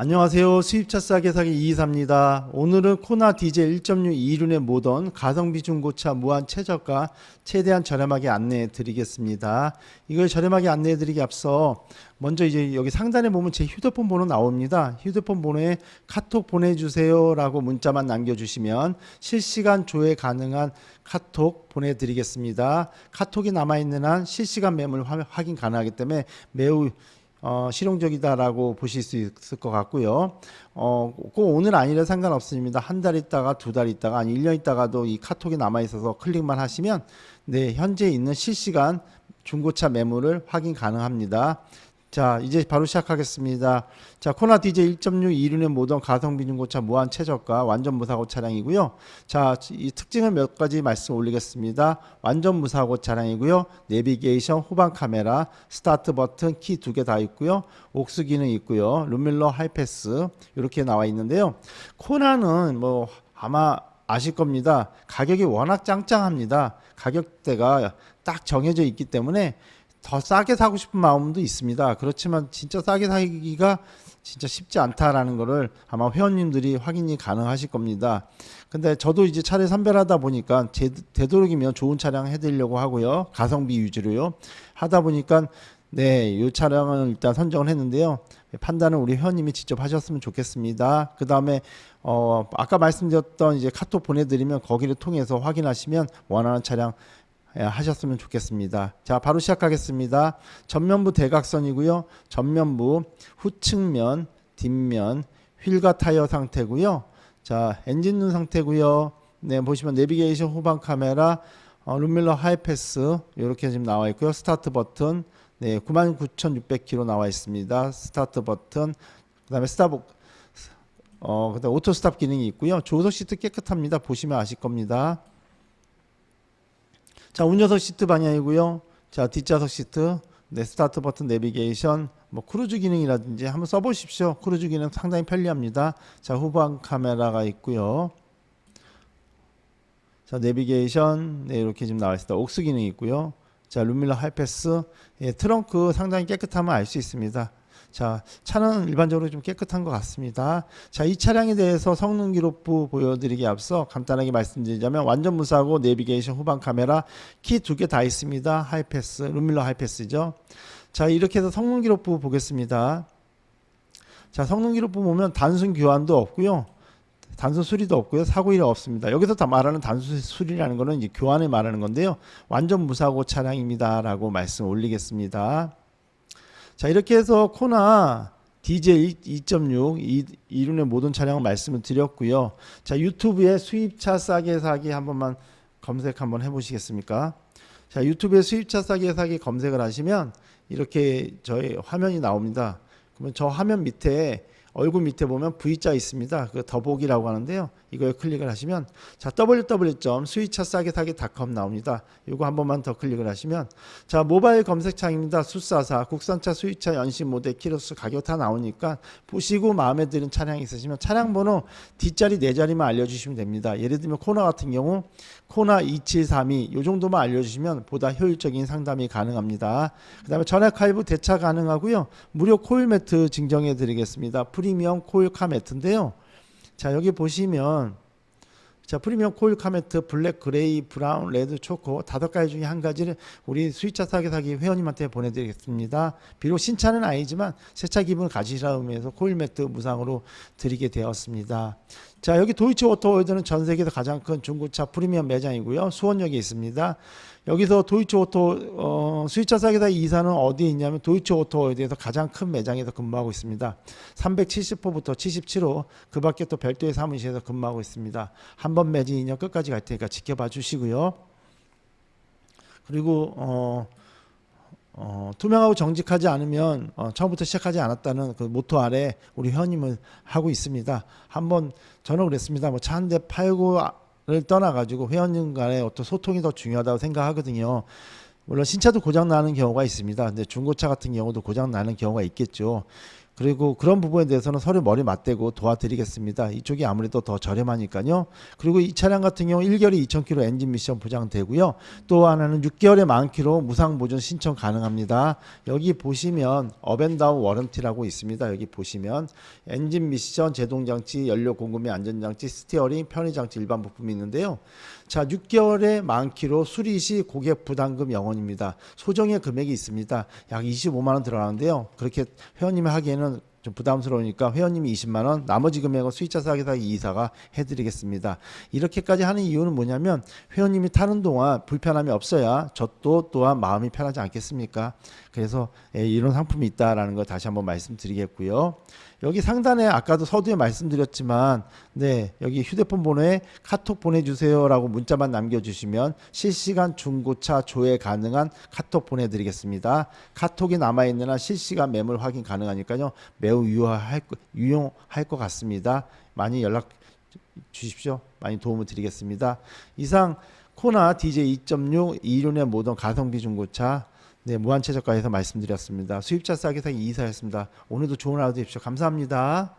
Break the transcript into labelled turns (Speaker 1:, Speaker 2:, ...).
Speaker 1: 안녕하세요. 수입차 싸게 사기 이이사입니다. 오늘은 코나 디젤 1.6 이륜의 모던 가성비 중고차 무한 최저가 최대한 저렴하게 안내해 드리겠습니다. 이걸 저렴하게 안내해 드리기 앞서 먼저 이제 여기 상단에 보면 제 휴대폰 번호 나옵니다. 휴대폰 번호에 카톡 보내주세요라고 문자만 남겨주시면 실시간 조회 가능한 카톡 보내드리겠습니다. 카톡이 남아있는 한 실시간 매물 화- 확인 가능하기 때문에 매우 어, 실용적이다라고 보실 수 있을 것 같고요. 어, 꼭 오늘 아니라 상관없습니다. 한 달 있다가 두 달 있다가 아니 1년 있다가도 이 카톡이 남아 있어서 클릭만 하시면 네, 현재 있는 실시간 중고차 매물을 확인 가능합니다. 자, 이제 바로 시작하겠습니다. 자, 코나 DJ 1.6 이륜의 모던 가성비 중고차 무한 최저가 완전 무사고 차량이고요. 자, 이 특징을 몇 가지 말씀 올리겠습니다. 완전 무사고 차량이고요. 내비게이션, 후방 카메라, 스타트 버튼, 키 두 개 다 있고요. 옥수 기능 있고요. 룸밀러 하이패스 이렇게 나와 있는데요. 코나는 뭐 아마 아실 겁니다. 가격이 워낙 짱짱합니다. 가격대가 딱 정해져 있기 때문에 더 싸게 사고 싶은 마음도 있습니다. 그렇지만 진짜 싸게 사기가 진짜 쉽지 않다라는 거를 아마 회원님들이 확인이 가능하실 겁니다. 근데 저도 이제 차를 선별하다 보니까 제, 되도록이면 좋은 차량 해드리려고 하고요. 가성비 위주로요. 하다 보니까 네, 이 차량을 일단 선정을 했는데요. 판단은 우리 회원님이 직접 하셨으면 좋겠습니다. 그 다음에 어, 아까 말씀드렸던 이제 카톡 보내드리면 거기를 통해서 확인하시면 원하는 차량 예, 하셨으면 좋겠습니다. 자, 바로 시작하겠습니다. 전면부 대각선이고요. 전면부 후측면, 뒷면, 휠과 타이어 상태고요. 자, 엔진 룸 상태고요. 네, 보시면 내비게이션 후방 카메라, 어, 룸밀러 하이패스 이렇게 지금 나와 있고요. 스타트 버튼, 네, 99,600km 나와 있습니다. 스타트 버튼, 그다음에 스타복 어, 그다음 오토 스탑 기능이 있고요. 조석 시트 깨끗합니다. 보시면 아실 겁니다. 자, 운전석 시트 방향이고요. 자, 뒷좌석 시트, 네, 스타트 버튼 내비게이션, 뭐 크루즈 기능이라든지 한번 써보십시오. 크루즈 기능 상당히 편리합니다. 자, 후방 카메라가 있고요. 자, 내비게이션, 네, 이렇게 지금 나와 있습니다. 옥스 기능이 있고요. 자, 룸밀러 하이패스, 예, 트렁크 상당히 깨끗함을 알 수 있습니다. 자, 차는 일반적으로 좀 깨끗한 것 같습니다. 자, 이 차량에 대해서 성능 기록부 보여드리기 앞서 간단하게 말씀드리자면 완전 무사고 내비게이션 후방 카메라 키 두 개 다 있습니다. 하이패스, 룸밀러 하이패스죠. 자, 이렇게 해서 성능 기록부 보겠습니다. 자, 성능 기록부 보면 단순 교환도 없고요. 단순 수리도 없고요. 사고 일이 없습니다. 여기서 다 말하는 단순 수리라는 거는 이제 교환을 말하는 건데요. 완전 무사고 차량입니다라고 말씀 올리겠습니다. 자, 이렇게 해서 코나 DJ 2.6 이, 이륜의 모든 차량을 말씀을 드렸고요. 자, 유튜브에 수입차 싸게 사기 한 번만 검색 한번 해보시겠습니까? 자, 유튜브에 수입차 싸게 사기 검색을 하시면 이렇게 저희 화면이 나옵니다. 그러면 저 화면 밑에 얼굴 밑에 보면 V자 있습니다. 그 더보기라고 하는데요. 이거에 클릭을 하시면 자 www.수입차 싸게 사기.com 나옵니다. 이거 한 번만 더 클릭을 하시면 자 모바일 검색창입니다. 수사사 국산차 수입차 연식 모델 키로수 가격 다 나오니까 보시고 마음에 드는 차량이 있으시면 차량 번호 뒷자리 네 자리만 알려주시면 됩니다. 예를 들면 코나 같은 경우 코나 2732 요 정도만 알려주시면 보다 효율적인 상담이 가능합니다. 그 다음에 전액 할부 대차 가능하고요. 무료 코일 매트 증정해 드리겠습니다. 프리미엄 코일 카 매트인데요. 자 여기 보시면 자 프리미엄 코일 카메트 블랙 그레이 브라운 레드 초코 다섯 가지 중에 한 가지를 우리 수입차 사기 사기 회원님한테 보내드리겠습니다. 비록 신차는 아니지만 세차 기분을 가지시라 의미에서 코일 매트 무상으로 드리게 되었습니다 자 여기 도이치 오토월드는 전 세계에서 가장 큰 중고차 프리미엄 매장이고요 수원역에 있습니다 여기서 도이치 오토 어, 수입차 사기사 이사는 어디에 있냐면 도이치 오토월드에서 가장 큰 매장에서 근무하고 있습니다 370호부터 77호 그 밖에 또 별도의 사무실에서 근무하고 있습니다. 한 번 매진이면 끝까지 갈 테니까 지켜봐 주시고요. 그리고 어, 어, 투명하고 정직하지 않으면 어, 처음부터 시작하지 않았다는 그 모토 아래 우리 회원님을 하고 있습니다. 한번 저는 그랬습니다. 뭐 차 한 대 팔고를 떠나가지고 회원님 간의 어떤 소통이 더 중요하다고 생각하거든요. 물론 신차도 고장 나는 경우가 있습니다. 근데 중고차 같은 경우도 고장 나는 경우가 있겠죠. 그리고 그런 부분에 대해서는 서류 머리 맞대고 도와드리겠습니다. 이쪽이 아무래도 더 저렴하니까요. 그리고 이 차량 같은 경우 1개월에 2,000km 엔진 미션 보장되고요. 또 하나는 6개월에 만 킬로 무상 보존 신청 가능합니다. 여기 보시면 업앤다운 워런티라고 있습니다. 여기 보시면 엔진 미션, 제동 장치, 연료 공급및 안전 장치, 스티어링, 편의 장치 일반 부품이 있는데요. 자, 6개월에 만 킬로 수리 시 고객 부담금 0원입니다. 소정의 금액이 있습니다. 약 25만 원 들어가는데요. 그렇게 회원님이 하기에는 좀 부담스러우니까 회원님이 20만 원, 나머지 금액은 수익자 사기사 이사가 해드리겠습니다. 이렇게까지 하는 이유는 뭐냐면 회원님이 타는 동안 불편함이 없어야 저도 또한 마음이 편하지 않겠습니까? 그래서 예, 이런 상품이 있다라는 걸 다시 한번 말씀드리겠고요. 여기 상단에 아까도 서두에 말씀드렸지만 네 여기 휴대폰 번호에 카톡 보내주세요라고 문자만 남겨주시면 실시간 중고차 조회 가능한 카톡 보내드리겠습니다. 카톡이 남아있는 한 실시간 매물 확인 가능하니까요 매우 유용할, 거- 유용할 것 같습니다. 많이 연락 주십시오. 많이 도움을 드리겠습니다. 이상 코나 DJ 2.6 이륜의 모던 가성비 중고차 네, 무한 최저가에서 말씀드렸습니다. 수입자 싸게 사기 이사였습니다. 오늘도 좋은 하루 되십시오. 감사합니다.